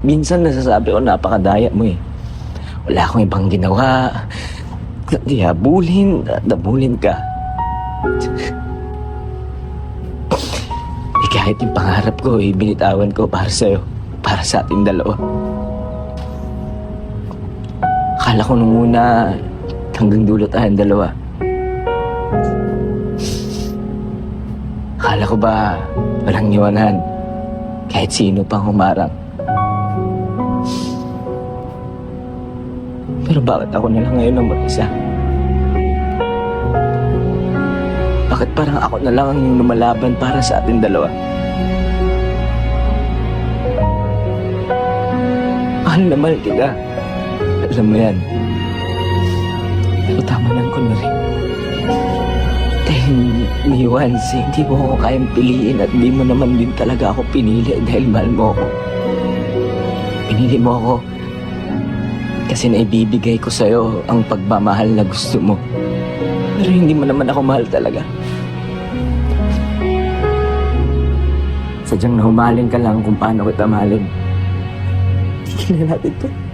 minsan nasasabi ko napakadaya mo eh. Wala akong ibang ginawa. At habulin ka. Eh, kahit yung pangarap ko, eh, binitawan ko para sa'yo. Para sa ating dalawa. Akala ko nung una, hanggang dulo tayong dalawa. Akala ko ba walang iwanan kahit sino pang humarang. Pero bakit ako na lang ngayon ang mag-isa? Bakit parang ako na lang ang lumalaban para sa ating dalawa? Mahal na mahal kita. Alam mo yan. Pero tama na rin. Dahil ni Wansi, hindi mo ako kayang piliin at di mo naman din talaga ako pinili dahil mahal mo ako. Pinili mo ako kasi naibibigay ko sa'yo ang pagmamahal na gusto mo. Pero hindi mo naman ako mahal talaga. Sadyang nahumaling ka lang kung paano kita mahalin. Tignan natin to.